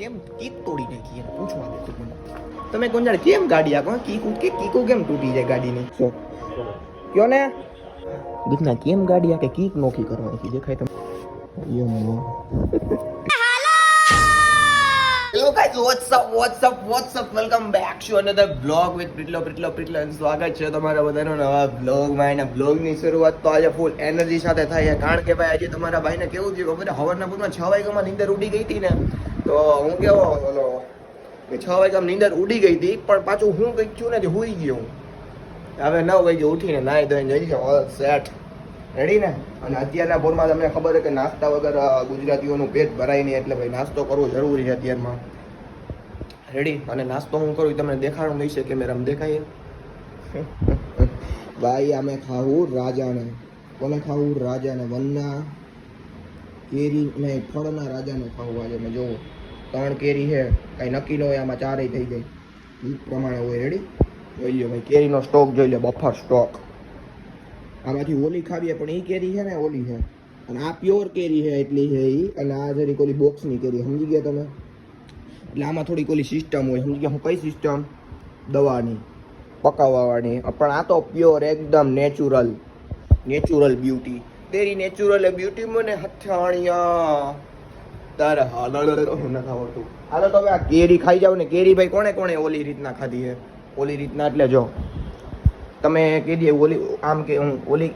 કેમ કીક તોડી નાખી એને પૂછવા દે તું મને. તમે ગોંજાળ કેમ ગાડી આખો કીકુ કે કીકુ કેમ તૂટી જાય ગાડીની? સો. કયો ને? દૂધના કેમ ગાડી આ કે કીક નોખી કરવાની દેખાય તમે યમો hello guys what's up what's up what's up welcome back to another blog with પ્રિટલો પ્રિટલો પ્રિટલો અને સ્વાગત છે તમારા બધાનો નવા બ્લોગમાં એના બ્લોગની શરૂઆત તો આજે ફૂલ એનર્જી સાથે થાય છે. કારણ કે ભાઈ આજે તમારા ભાઈને કેવું થયું ખબર છે? હવારના પૂરમાં છ વાગ્યામાં નીંદર ઉડી ગઈ હતી ને. તો હું કેવો, ઓલો, કે છ વાગ્યામાં નીંદર ઉડી ગઈ હતી, પણ પાછું હું કંઈક છું ને જે હુઈ ગયો. હવે નવ વાગે ઉઠીને નાઈ ધોઈને જઈ છે ઓલ સેટ રેડી ને? અને અત્યારના ભોરમાં તમને ખબર છે કે નાસ્તા વગર ગુજરાતીઓનું પેટ ભરાય નહીં, એટલે ભાઈ નાસ્તો કરવો જરૂરી છે અત્યારમાં. રેડી અને નાસ્તો હું કરું તમને દેખાડું નહીં છે, કેમેરામાં દેખાય ભાઈ અમે ખાવું રાજાને. કોને ખાવું? રાજાને. વનના કેરી નહીં ફળના રાજાને ખાવું આજે મેં જોવો ત્રણ કેરી છે, કાંઈ નક્કી ન હોય, આમાં ચારેય થઈ જાય. એ પ્રમાણે હોય રેડી જોઈ લો ભાઈ, કેરીનો સ્ટોક જોઈ લો બફર સ્ટોક આમાંથી ઓલી ખાવીએ, પણ એ કેરી છે ને, ઓલી છે. અને આ પ્યોર કેરી છે, એટલી છે એ અને આ જરીક ઓલી બોક્સની કેરી, સમજી ગયા તમે? એટલે આમાં થોડીક ઓલી સિસ્ટમ હોય, સમજી ગયા, હું કઈ સિસ્ટમ દવાની પકાવવાવાળી પણ આ તો પ્યોર એકદમ નેચુરલ નેચરલ બ્યુટી તેરી નેચુરલ બ્યુટી મને હથાણિયા તારે હાલ ન ખાવડતું હાલો તો હવે આ કેરી ખાઈ જાવ ને. કેરી ભાઈ કોણે કોણે ઓલી રીતના ખાધી છે? ઓલી રીતના એટલે જો, તમે કીધી ઓલી, આમ કે હું ઓલી,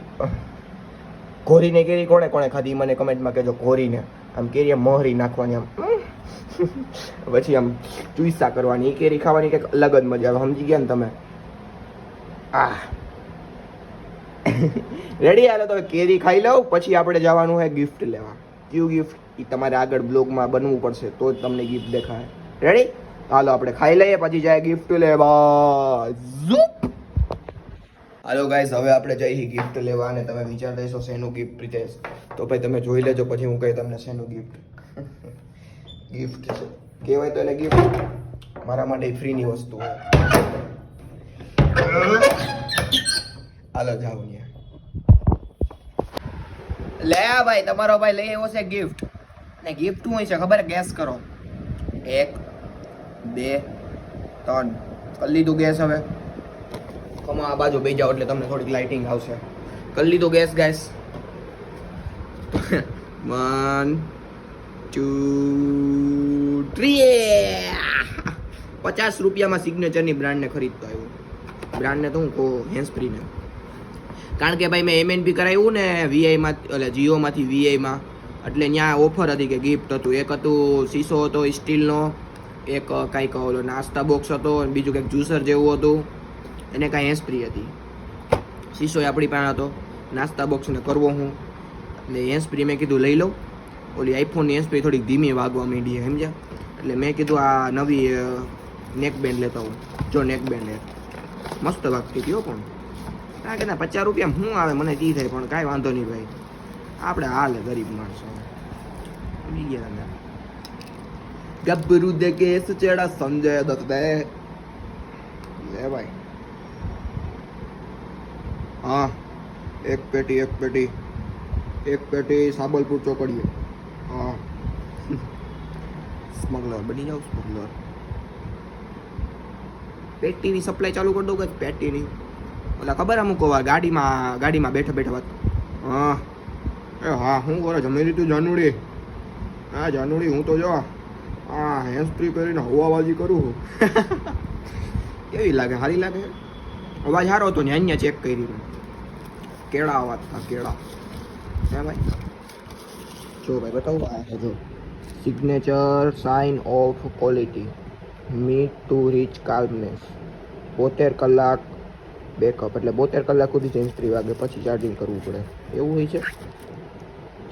ઘોરીને કેરી કોણે કોણે ખાધી? મને કમેન્ટમાં કહેજો ઘોરીને. આમ કેરી મોહરી નાખવાની આમ. પછી આમ ચુઈસા કરવાની. એ કેરી ખાવાની કંઈક અલગ જ મજા આવે. સમજી ગયા ને તમે? આ રેડી હાલો તો કેરી ખાઈ લઉં, પછી આપણે જવાનું છે ગિફ્ટ લેવા. કયું ગિફ્ટ એ તમારે આગળ બ્લોગમાં બનવું પડશે, તો જ તમને ગિફ્ટ દેખાય. રેડી હાલો, આપણે ખાઈ લઈએ, પછી જાય ગિફ્ટ લેવા. હાલો ગાઈઝ હવે આપણે જઈએ ગિફ્ટ લેવા અને તમે વિચાર દેશો શેનું ગિફ્ટ પ્રિતેશ તો ભાઈ, તમે જોઈ લેજો, પછી હું કહી તમને શેનું ગિફ્ટ ગિફ્ટ કહેવાય તો એને ગિફ્ટ મારા માટે ફ્રીની વસ્તુ હોય. હાલો, જાઓ ત્યાં લે ભાઈ, તમારો ભાઈ લઈ આવ્યો છે ગિફ્ટ ને ગિફ્ટ શું હોય છે ખબર? ગેસ કરો. એક, બે, ત્રણ. કરી લીધું ગેસ હવે. કમા આ બાજુ બેસી જાઓ એટલે તમને થોડીક લાઇટિંગ આવશે. કરી લીધું gas gas one two three પચાસ રૂપિયામાં સિગ્નેચરની બ્રાન્ડને ખરીદતો આવ્યો. બ્રાન્ડને તો હું કહું હેન્ડસ્પ્રીને કારણ કે ભાઈ મેં એમએનપી કરાવ્યું ને વીઆઈમાં એટલે જીઓમાંથી વીઆઈમાં એટલે ત્યાં ઓફર હતી કે ગિફ્ટ હતું. એક હતું શીશો હતો, સ્ટીલનો. એક કાંઈક ઓલો નાસ્તા બોક્સ હતો બીજું કંઈક જ્યુસર જેવું હતું. એને કાંઈ હેન્સફ્રી હતી. શીશો આપણી પાસે હતો. નાસ્તા બોક્સને કરવો હું. એટલે હેન્સફ્રી મેં કીધું લઈ લઉં. ઓલી આઈફોનની હેન્સફ્રી થોડીક ધીમી વાગવા માંડી સમજ્યા એટલે મેં કીધું આ નવી નેક બેન્ડ લેતો હું જો નેક બેન્ડ મસ્ત વાગતી હો પણ. કારણ કે ના, પચાસ રૂપિયા શું આવે, મને તી થાય, પણ કાંઈ વાંધો નહીં ભાઈ. આપણે હાલે ગરીબ માણસો. સમજી ગયા તમે ગબ્બરુ દે કેસ ચેડા સંજય દત્ત. દે લે ભાઈ. હા, એક પેટી એક પેટી. એક પેટી સાબલપુર ચોકડીએ. હા. સ્મગલર, બની જાવ સ્મગલર. પેટીની સપ્લાય ચાલુ કરી દઉં કે પેટીની? ઓલા ખબર અમુક વાર ગાડીમાં ગાડીમાં બેઠા બેઠા વાત. હા. એ હા, હું કરે જમી લીધું જાનુડી. હા, જાનુડી, હું તો જો હા હેન્ડ ફ્રી કરીને હવાબાજી કરું કેવી લાગે? સારી લાગે? અવાજ સારો હતો ને, અહીંયા ચેક કરી કેળા અવાજ હતા, કેળા. હે ભાઈ? જો ભાઈ, બતાવું આ જો. Signature sign of quality meet to reach calmness બોતેર કલાક બેકઅપ એટલે બોતેર કલાક સુધી ચેન્જ થ્રી વાગે, પછી ચાર્જિંગ કરવું પડે. એવું હોય છે?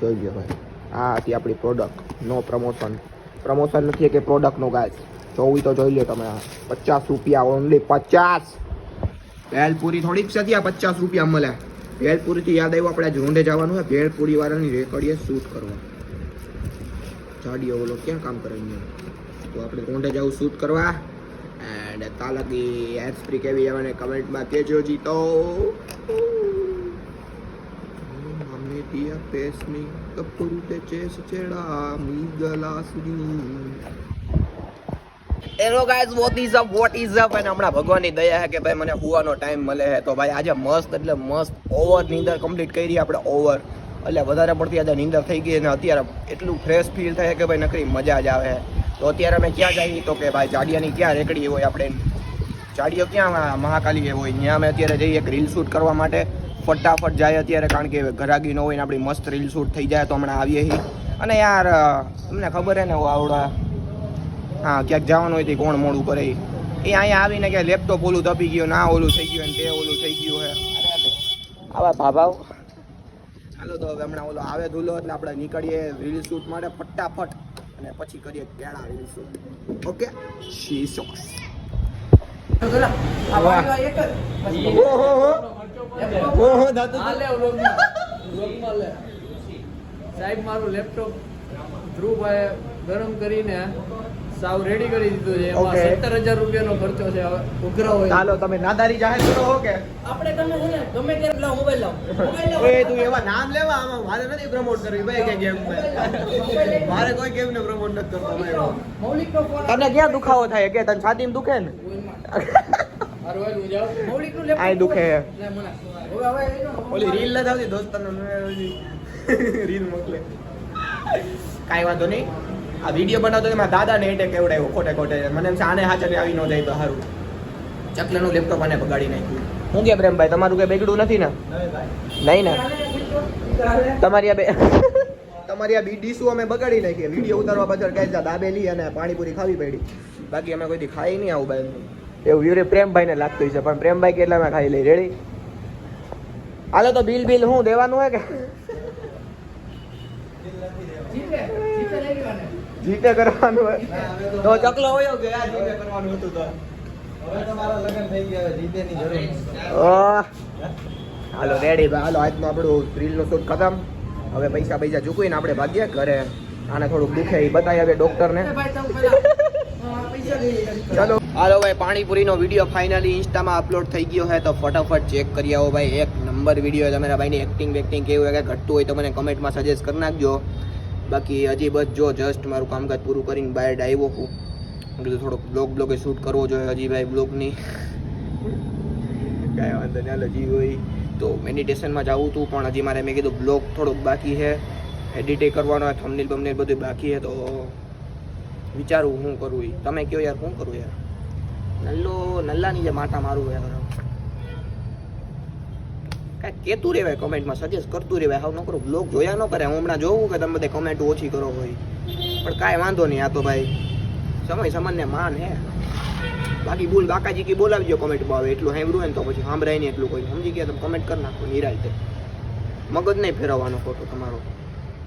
જોઈ લો ભાઈ. આ હતી આપણી પ્રોડક્ટ નો પ્રમોશન પ્રમોશન નથી કે પ્રોડક્ટનો ગાય જોવી તો જોઈ લો તમે પચાસ રૂપિયા ઓનલી પચાસ! ભેલપુરી થોડીક છે આ પચાસ રૂપિયા મળે. ભેલપુરીથી યાદ આવ્યું, આપણે ઝુંડે જવાનું હોય ભેલપુરી વાળાની રેકડીએ શૂટ કરવા. જાડીઓ ઓલો ક્યાં કામ કરે તો આપણે રોંઢે જવું શૂટ કરવા. એન્ડ તાલકી હેર સ્પ્રી કેવી આવવાને કમેન્ટમાં કહેજો જીતો. હમે દિયા પેસની કપડું તે ચેસ ચેડા મી ગલાસની hello guys what is up what is up અને હમણાં ભગવાનની દયા છે કે ભાઈ મને હુવાનો ટાઈમ મળે છે તો ભાઈ આજે મસ્ત એટલે મસ્ત ઓવર નીંદર કમ્પ્લીટ કરી આપણે ઓવર એટલે વધારે પડતી આજે નીંદર થઈ ગઈ અને અત્યારે એટલું ફ્રેશ ફીલ થાય કે ભાઈ નકરી મજા જ આવે તો અત્યારે અમે ક્યાં જઈએ? તો કે ભાઈ જાડિયાની ક્યાં રેકડી હોય આપણે? જાડિયો ક્યાં મહાકાલી હોય? ત્યાં અમે અત્યારે જઈએ એક રીલ શૂટ કરવા માટે. ફટાફટ જાય અત્યારે, કારણ કે ઘરાગી ન હોય ને આપણી મસ્ત રીલ શૂટ થઈ જાય તો હમણાં આવીએ છીએ. અને યાર તમને ખબર હે ને આવડા? હા, ક્યાંક જવાનું હોય તો કોણ મોડું કરે એ. અહીંયા આવીને કે લેપટોપ ઓલું દબી ગયું ના ઓલું થઈ ગયું તે ઓલું થઈ ગયું હે. આવા ભાભાવ ચાલો તો હવે હમણાં ઓલો આવે ધૂલો એટલે આપણે નીકળીએ રીલ શૂટ માટે ફટાફટ. અને પછી કરીએ કેળા રીલ શૂટ ઓકે શી સોસ સાહેબ મારું લેપટોપ ધ્રુવભાઈ ગરમ કરીને સાવ રેડી કરી દીધું છે. એમાં સત્તર હજાર રૂપિયાનો ખર્ચો છે. હવે ઉઘરા હોય. ચાલો તમે નાદારી જાહેર કરો હો કે? આપણે તમે છે ને ગમે ત્યારે લાવ મોબાઈલ લાવ. મોબાઈલ લાવ. એ તું એવા નામ લેવા આમાં મારે નથી પ્રમોટ કરવી. ભાઈ કે ગેમ મારે કોઈ ગેમ ને પ્રમોટ નથી કરતો ભાઈ. મૌલિકનો ફોન તને ક્યાં દુખાવો થાય? કે તને છાતીમાં દુખે ને? જાઉં મૌલિકનું લેપટોપ આય દુખે. હવે હવે ઓલી રીલ નથી આવતી દોસ્તાનો રીલ મોકલે. કાઈ વાંધો નહીં. આ વીડિયો બનાવતો એમાં દાદા એટે એટેક એવડાવ્યો ખોટે ખોટે. મને એમ આને હાચર આવી ન જાય તો સારું ચકલાનું લેપટોપ આને બગાડી નાખ્યું. હું કે પ્રેમભાઈ, તમારું કઈ બેગડું નથી ને? નહીં ને? તમારી આ બે તમારી આ બી ડીશું અમે બગાડી નાખીએ વીડિયો ઉતારવા પાછળ કઈ દાબેલી અને પાણીપુરી ખાવી પડી. બાકી અમે કોઈ ખાઈ નહીં આવું બાય એવું યુરે પ્રેમભાઈ ને લાગતું છે પણ પ્રેમભાઈ કેટલામાં ખાઈ લઈ રેડી હાલો તો બિલ બિલ હું, દેવાનું હોય કે? જીતે કરવાનું હોય. તો ચકલો હોય કે આ જીતે કરવાનું હતું તો. આહ. હાલો રેડી ભાઈ. હાલો આજનું આપણું રીલનો શૂટ ખતમ. હવે પૈસા પૈસા ચૂકવીને આપણે ભાગ્યા ઘરે. આને થોડુંક દુખે એ બતાવી હવે ડોક્ટરને ચાલો. હાલો ભાઈ પાણીપુરીનો વીડિયો ફાઇનલી ઇન્સ્ટામાં અપલોડ થઈ ગયો છે તો ફટાફટ ચેક કરી આવો ભાઈ. એક નંબર વીડિયો તમારા ભાઈની એક્ટિંગ વેક્ટિંગ કેવું હોય કે ઘટતું હોય તો મને કમેન્ટમાં સજેસ્ટ કરી નાખજો. બાકી હજી બસ જો જસ્ટ મારું કામકાજ પૂરું કરીને બહાર આવ્યો હું. મેં કીધું થોડોક બ્લોગ બ્લોગે શૂટ કરવો જોઈએ હજી ભાઈ બ્લોગની કાંઈ વાંધો નહીં હજી હોય. તો મેડિટેશનમાં જવું હતું પણ હજી મારે મેં કીધું બ્લોગ થોડોક બાકી છે. એડિટે કરવાનો થમનીલ બમનેલ બધું બાકી છે, તો વિચારું શું કરું ઈ. તમે કયો યાર શું કરું યાર? નલ્લો, નલ્લાની જે માતા મારું યાર. કાંઈક કહેતું રહેવાય, કમેન્ટમાં સજેસ્ટ કરતું રહેવાય. હાવ ન કરું બ્લોગ જોયા ન કરે. હું હમણાં જોઉં કે તમે બધે કમેન્ટ ઓછી કરો હોય. પણ કાંઈ વાંધો નહીં, આ તો ભાઈ. સમય સમાનને માન હે. બાકી બોલ, બાકાજી કી બોલાવજો કમેન્ટમાં આવે એટલું સાંભળ્યું ને તો પછી સાંભળાય નહીં એટલું કોઈ. સમજી ગયા તમે? કોમેન્ટ કરી નાખો નિરાયતે મગજ નહીં ફેરવવાનો ખોટો તમારો.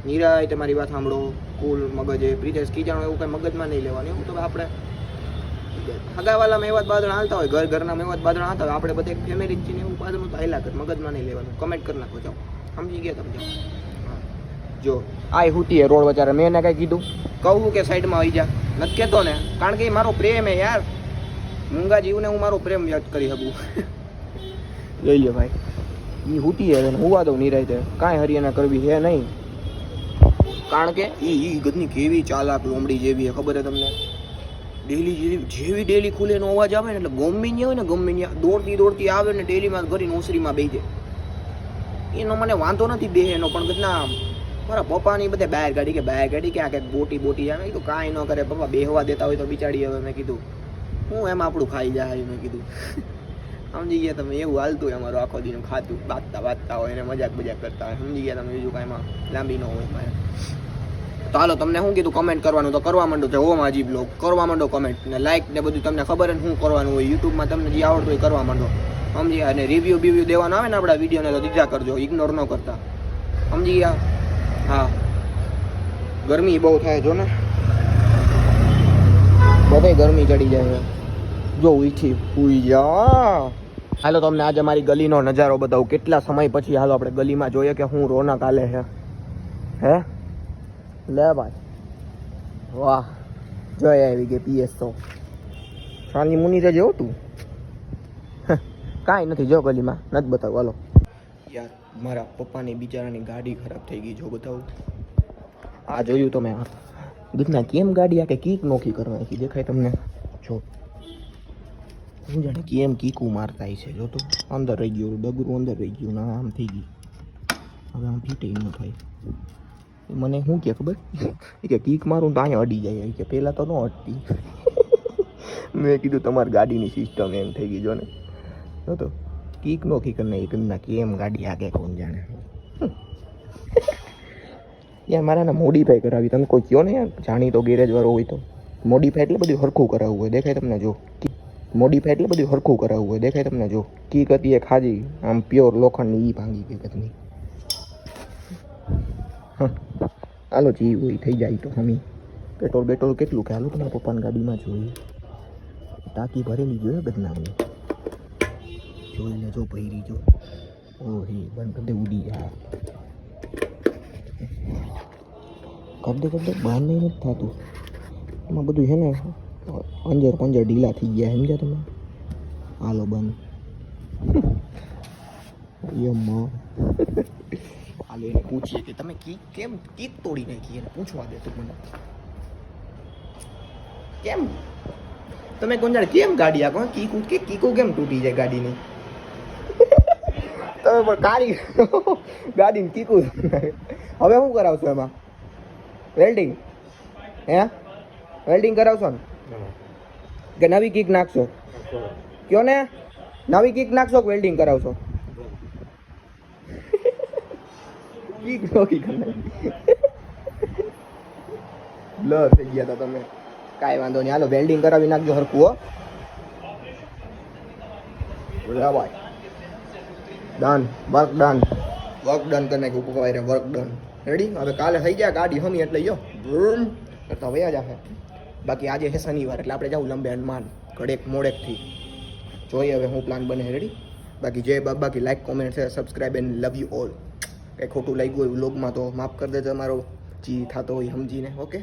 નિરાય તમારી વાત સાંભળો. કુલ મગજ એ. પ્રિતેશ કીજાણો એવું કંઈ મગજમાં નહીં લેવાનું? એવું તો આપણે હગાવાલામાં એવા જ બાદણા હાલતા હોય, ઘર ઘરના એવા બાદણ હાલતા હોય, આપણે બધે ફેમિલી જ છીએ એવું બાદણું તો હાલ્યા કર મગજમાં નહીં લેવાનું. કમેન્ટ કરી નાખો, જાઓ. સમજી ગયા તમે જો આ હુટી રોડ વચારે મેં એને કાંઈ કીધું? કહું કે સાઈડમાં આવી જા. નથી કહેતો ને. કારણ કે એ મારો પ્રેમ હે યાર. મૂંગા જીવને હું મારો પ્રેમ વ્યક્ત કરી શકું. જોઈ લે ભાઈ. એ હુટી હે હું હુવા દઉં નિરાયતે. કાંઈ હરિયાના કરવી હે નહીં. કારણ કે એ એ ગદની કેવી ચાલાક લોમડી જેવી હે, ખબર હે તમને? ડેલી જેવી જેવી ડેલી ખુલે એનો અવાજ આવે ને એટલે ગમી નહીં હોય ને, ગમી નહીં દોડતી દોડતી આવે ને ડેલીમાં કરીને ઓસરીમાં બેસી જાય. એનો મને વાંધો નથી બે એનો પણ કેટલા મારા પપ્પાની બધે બહાર ગાડી કે બહાર ગાડી કે આ કંઈક બોટી બોટી આવે. તો કાંઈ ન કરે પપ્પા, બેહવા દેતા હોય તો બિચારી હવે મેં કીધું, હું એમ આપણું ખાઈ જાય. મેં કીધું, સમજી ગયા તમે, એવું હાલતું હોય અમારું આખો દિન ખાતું બાંધતા બાંધતા હોય એને મજાક મજાક કરતા હોય. સમજી ગયા તમે, બીજું કાંઈમાં લાંબી ન હોય મારે. તો હાલો, તમને શું કીધું? કમેન્ટ કરવાનું તો કરવા માંડો કે ઓમ હજી બ્લોગ કરવા માંડો કમેન્ટ ને લાઈક ને બધું તમને ખબર ને શું કરવાનું હોય યુટ્યુબમાં તમને જે આવડતું હોય કરવા માંડો. સમજી અને રિવ્યૂ બિવ્યૂ દેવાનો આવે ને આપણા વિડીયોને તો દીધા કરજો ઇગ્નોર ન કરતા. સમજી ગયા? હા. ગરમી બહુ થાય, જો ને. બધે ગરમી ચડી જાય જો ઉઠી ઉઈ જા હાલો તમને આજે મારી ગલીનો નજારો બતાવું. કેટલા સમય પછી હાલો, આપણે ગલીમાં જોઈએ કે હું રોનક આલે છે. હે? લે ભાઈ. વાહ. જોઈ આવી ગઈ પીએસ તો. સાની મુનિ તો જેવું તું. કાંઈ નથી જો ગલીમાં. નથી બતાવું હાલો. યાર મારા પપ્પાની બિચારાની ગાડી ખરાબ થઈ ગઈ જો બતાવું. આ જોયું તમે આ ગીતના કેમ ગાડી આ કે કીક નોખી કરવા નાખી દેખાય તમને? જો. હું જાણે કેમ કીકું મારતા છે જો તો. અંદર રહી ગયું ડગરું અંદર રહી ગયું ના આમ થઈ ગયું. હવે આમ ફીટે ન થાય. મને શું કે ખબર? એ કે કીક મારું તો અહીંયા અડી જાય. કે, પહેલાં તો ન અટતી મેં કીધું, તમારી ગાડીની સિસ્ટમ એમ થઈ ગઈ જો ને. તો કીક નો કીક ને એ કરી નાખી એમ ગાડી આગે કોણ જાણે? યાર મારા ના મોડીફાઈ કરાવી. તમે કોઈ કયો ને યાર? જાણી તો ગેરેજ વાળો હોય તો. મોડીફાઈ એટલે બધું હરખું કરાવવું હોય. દેખાય તમને જો. મોડીફાઈ એટલે બધું હરખું કરાવવું હોય. દેખાય તમને જો. કીક હતી એ ખાજી આમ પ્યોર લોખંડની ઈ ભાંગી ગઈ કતની હા. હાલો જીવ હોય થઈ જાય તો, હમી. પેટ્રોલ બેટ્રોલ કેટલું કે? હાલો તમારા પપ્પાની ગાડીમાં જોઈએ. ટાંકી ભરેલી જોઈએ બદનામની જોઈ લેજો ભૈરી, જો. ઓ હે બંધ કરી દે ઉડી. જા કર દે કર દે, બહાર નહીં નથી થતું. એમાં બધું છે ને પંજર પંજર ઢીલા થઈ ગયા, સમજ્યા તમે? હાલો, બંધ. યમ્મા. હાલો એને પૂછીએ કે તમે કી કેમ કીક તોડી નાખી એને? પૂછવા દે તું મને. કેમ? તમે ગોંજાળ કેમ ગાડી આપો? કીકું કે કીકો કેમ તૂટી જાય ગાડીની? તમે પણ કારી ગાડીને કીકું હવે શું કરાવશો એમાં? વેલ્ડિંગ? હે? વેલ્ડિંગ કરાવશો ને? કે નવી કીક નાખશો? કયો ને? નવી કીક નાખશો કે વેલ્ડિંગ કરાવશો? કીક નોકી કરી લ થઈ ગયા હતા તમે કાંઈ વાંધો નહીં હાલો વેલ્ડિંગ કરાવી નાખજો હરખું હો ભાઈ done work done work done કરી નાખ્યું ઉપવાય વર્ક ડન રેડી હવે કાલે થઈ ગયા ગાડી હમી એટલે યો બૂમ કરતા વયા જશે બાકી આજે છે શનિવાર એટલે આપણે જવું લંબે હનુમાન કડેક મોડેકથી જોઈએ હવે હું પ્લાન બને રેડી બાકી જય બાપ બાકી લાઈક કોમેન્ટ છે subscribe and love you all કંઈ ખોટું લાગ્યું હોય વ્લોગમાં તો માફ કરી દેજો અમારો જી થતો હોય સમજીને ઓકે